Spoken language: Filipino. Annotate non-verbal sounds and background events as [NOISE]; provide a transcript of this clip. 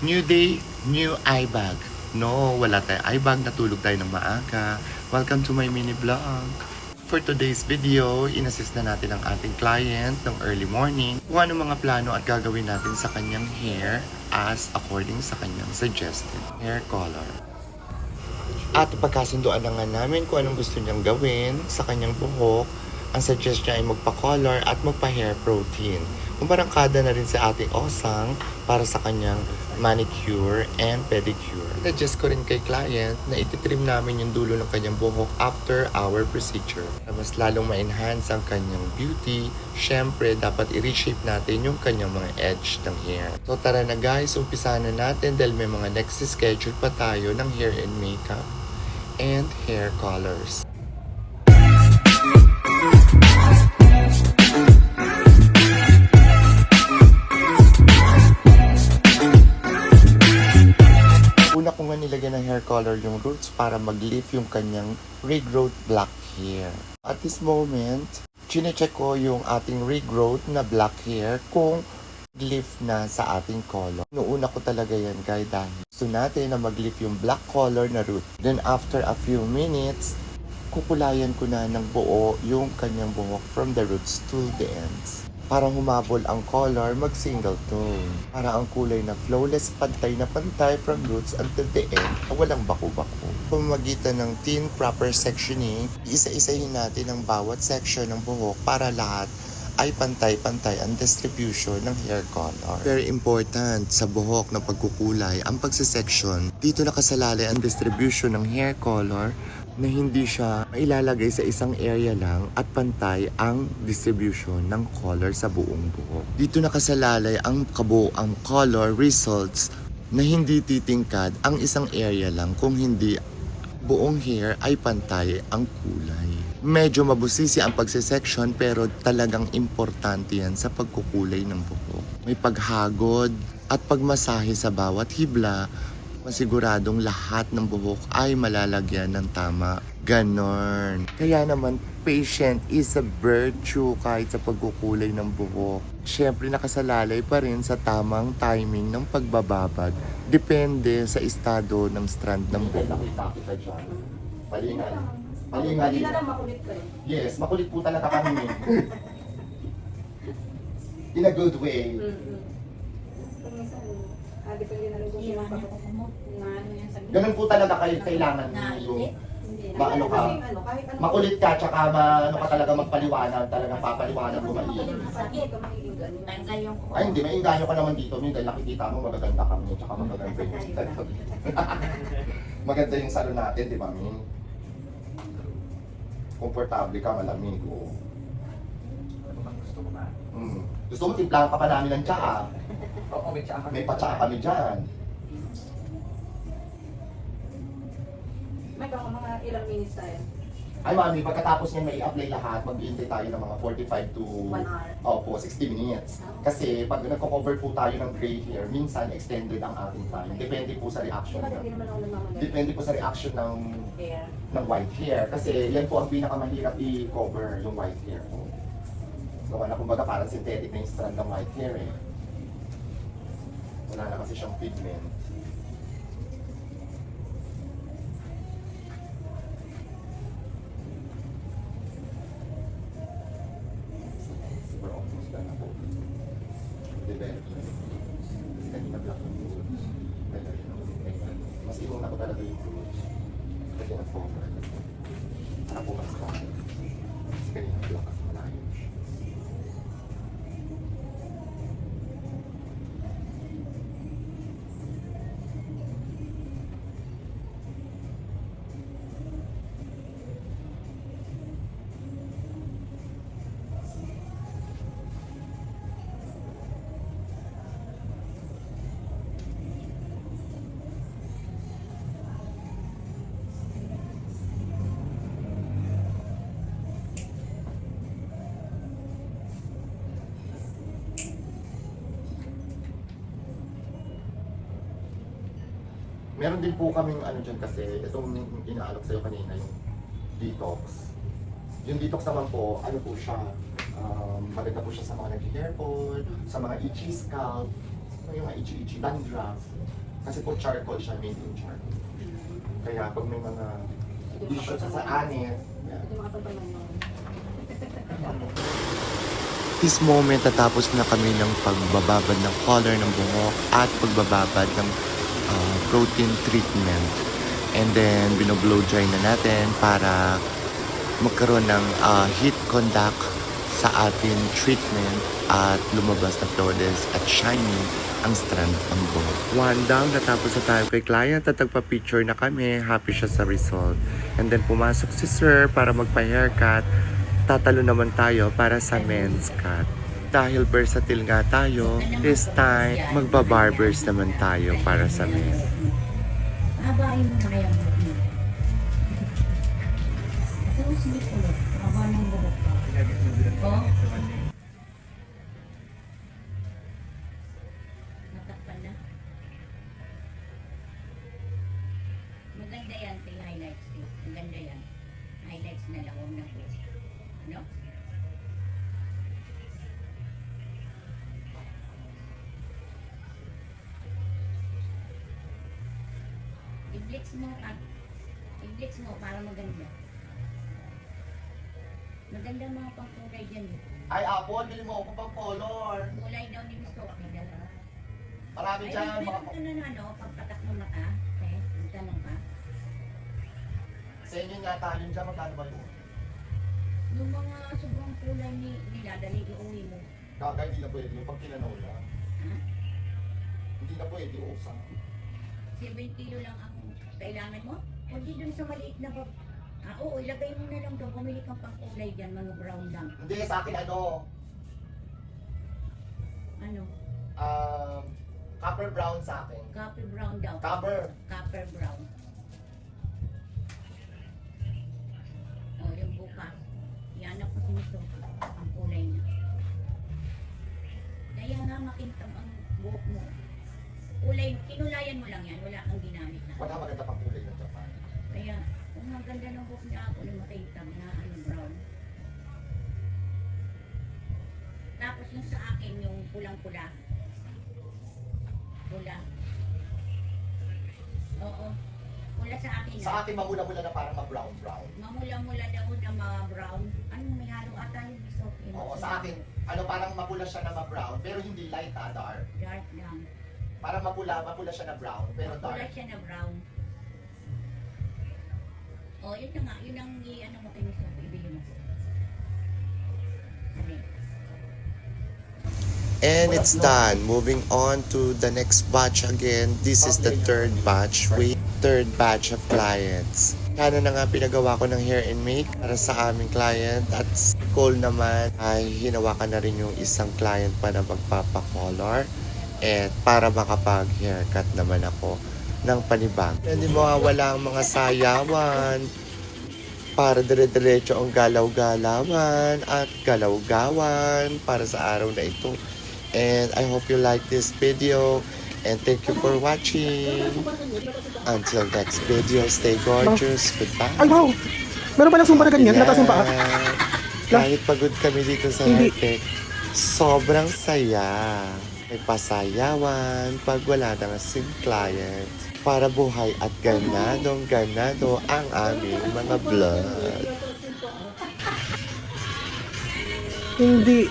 New day, new eye bag. No, wala tayong eye bag. Natulog tayo ng maaga. Welcome to my mini vlog. For today's video, inassist na natin ang ating client ng early morning kung ano mga plano at gagawin natin sa kanyang hair as according sa kanyang suggested hair color. At pagkasunduan na nga namin kung anong gusto niyang gawin sa kanyang buhok, ang suggest niya ay magpa-color at magpa-hair protein. Umarangkada na rin si Ate Osang para sa kanyang manicure and pedicure. Suggest ko rin kay client na ititrim namin yung dulo ng kanyang buhok after our procedure. Na mas lalong ma-enhance ang kanyang beauty, syempre dapat i-reshape natin yung kanyang mga edge ng hair. So tara na guys, umpisa na natin dahil may mga next schedule pa tayo ng hair and makeup and hair colors. Hair color yung roots para mag-lift yung kanyang regrowth black hair. At this moment, chinecheck ko yung ating regrowth na black hair kung lift na sa ating color. Noona ko talaga yan guys dahil gusto natin na mag-lift yung black color na root. Then after a few minutes, kukulayan ko na ng buo yung kanyang buhok from the roots to the ends. Para humabol ang color, mag-single tone. Para ang kulay na flawless, pantay na pantay from roots until the end, walang baku-baku. Pamagitan ng thin proper sectioning, isa-isahin natin ang bawat section ng buhok para lahat ay pantay-pantay ang distribution ng hair color. Very important sa buhok na pagkukulay ang pagsisection. Dito nakasalalay ang distribution ng hair color na hindi siya mailalagay sa isang area lang at pantay ang distribution ng color sa buong buhok. Dito nakasalalay ang kabuang color results na hindi titingkad ang isang area lang kung hindi buong hair ay pantay ang kulay. Medyo mabusisi ang pagsisection pero talagang importante yan sa pagkukulay ng buhok. May paghagod at pagmasahe sa bawat hibla masiguradong lahat ng buhok ay malalagyan ng tama. Ganon. Kaya naman, patient is a virtue kahit sa pagkukulay ng buhok. Siyempre, nakasalalay pa rin sa tamang timing ng pagbababad. Depende sa estado ng strand ng buhok. Palingan. Palingan. Lang makulit ko eh. Yes, makulit po talaga kami. In a good way. Mm-hmm. Kung minsan, ah, depende na lang kung sino pa na ano yan sa Ganun po talaga kayo kailangan yung Hindi na. Maano ka? Ano, kahit ano. makulit ka tsaka ma, ano ka talaga magpaliwanag, talaga papaliwanag mo yung kuko. Ay hindi, mainganyo ka naman dito, dahil nakikita mo magaganda kami, tsaka magaganda yung [LAUGHS] Maganda yung salon natin, di ba, Min? Komportable ka, malamig, oh. gusto ko ba? Mm. Gusto mo, timplahan ka pa namin ng tsaa. Oo, may tsaka. May patsaa kami dyan. May baka mga ilang minutes tayo. Ay, mami, pagkatapos niyan may i-apply lahat, mag-iintay tayo ng mga 45 to One hour. Opo, 60 minutes. Kasi pag nagko-cover po tayo ng gray hair, minsan extended ang ating time. Depende po sa reaction Diba ng hindi naman ako nagmamagay? Depende po sa reaction ng Hair. ng white hair. Kasi yan po ang pinakamahirap i-cover yung white hair po. Gawa na kumbaga parang synthetic na yung strand ng white hair eh. Wala na kasi siyang pigment. We're almost done na po. Develop na yung fruits. Kasi kanina black yung fruits. Better yun tingnan. Mas iwan ako talaga yung fruits. Kasi nag-cover. Para mas strong. Kasi kanina black kasi malayo Meron din po kaming ano dyan kasi, itong inaalok sa'yo kanina, yung detox. Yung detox naman po, ano po siya, um, maganda po siya sa mga nag-hair fall, sa mga itchy scalp, yung mga itchy-itchy dandruff. Kasi po charcoal siya, made in charcoal. Kaya pag may mga issue sa sa anit, mo. This moment, natapos na kami ng pagbababad ng color ng buhok at pagbababad ng uh, protein treatment. And then, binoblow dry na natin para magkaroon ng uh, heat conduct sa ating treatment at lumabas na flawless at shiny ang strand ng buhok. One down, natapos na tayo kay client at nagpa-picture na kami. Happy siya sa result. And then pumasok si sir para magpa-haircut. Tatalo naman tayo para sa men's cut. Dahil versatile nga tayo, this time, magba-barbers naman tayo para sa men. Habain mo kaya mo. Pero smith ulit. Haba ng buhok ko. Oh? Maganda yan highlights din. Maganda yan. Highlights na lang huwag na po. Ano? Mo at i-blitz mo para maganda. Maganda mga pangkulay dyan. eh. Ay, Apo, bili mo ako pang color. Kulay daw ni Gusto ko. Marami Ay, dyan, mga meron ka na ano, pagpatak ng mata. Eh, magtanong ka. Sa inyo nga tayo dyan, magkano ba yun? Yung mga sobrang kulay ni, nila, dali iuwi mo. Kaka, hindi na pwede yung pag kinanaw lang. Ha? Hindi na pwede usang. 7 kilo lang ang kailangan mo? O di dun sa maliit na bag. Ah, oo, ilagay mo na lang doon. Pumili kang pang kulay dyan, mga brown lang. Hindi, sa akin ano, Ano? um, copper brown sa akin. Copper brown daw. Copper. Copper brown. O, yung bukas. Yan ako nito. Ang kulay niya. Kaya nga makintab ang buhok mo. Kulay, kinulayan mo lang yan. Wala kang ginamit na. Wala maganda pang kulay ng Japan. Kaya, kung ang ganda ng buhok niya ako na makintab na ano brown. Tapos yung sa akin, yung pulang-pula. Pula. Oo. Pula sa akin. Sa akin, mamula-mula na parang ma-brown-brown. Mamula-mula daw na mga brown. Anong may halo ata yung ko? Oo, sa akin, ano parang mapula siya na ma-brown, pero hindi light ah, dark. Dark lang. Parang mapula, mapula siya na brown, pero dark. siya na brown. Oh, yun na nga. Yun ang i- ano mo kay gusto ko. Ibili mo. And it's done. Moving on to the next batch again. This is the third batch. Wait, third batch of clients. Sana na nga pinagawa ko ng hair and make para sa aming client. At si Cole naman ay hinawakan na rin yung isang client pa na magpapakolor. At para makapag-haircut naman ako ng panibag. Hindi mawawala ang mga sayawan para dire-diretso ang galaw-galawan at galaw-gawan para sa araw na ito. And I hope you like this video and thank you for watching. Until next video, stay gorgeous. Goodbye. Ay, wow! Meron pa ng sumpa na ganyan, yung paa. Ayan. Kahit pagod kami dito sa Hindi. Sobrang saya. May pasayawan pag wala na si client. Para buhay at ganadong ganado ang aming mga vlog. Hindi.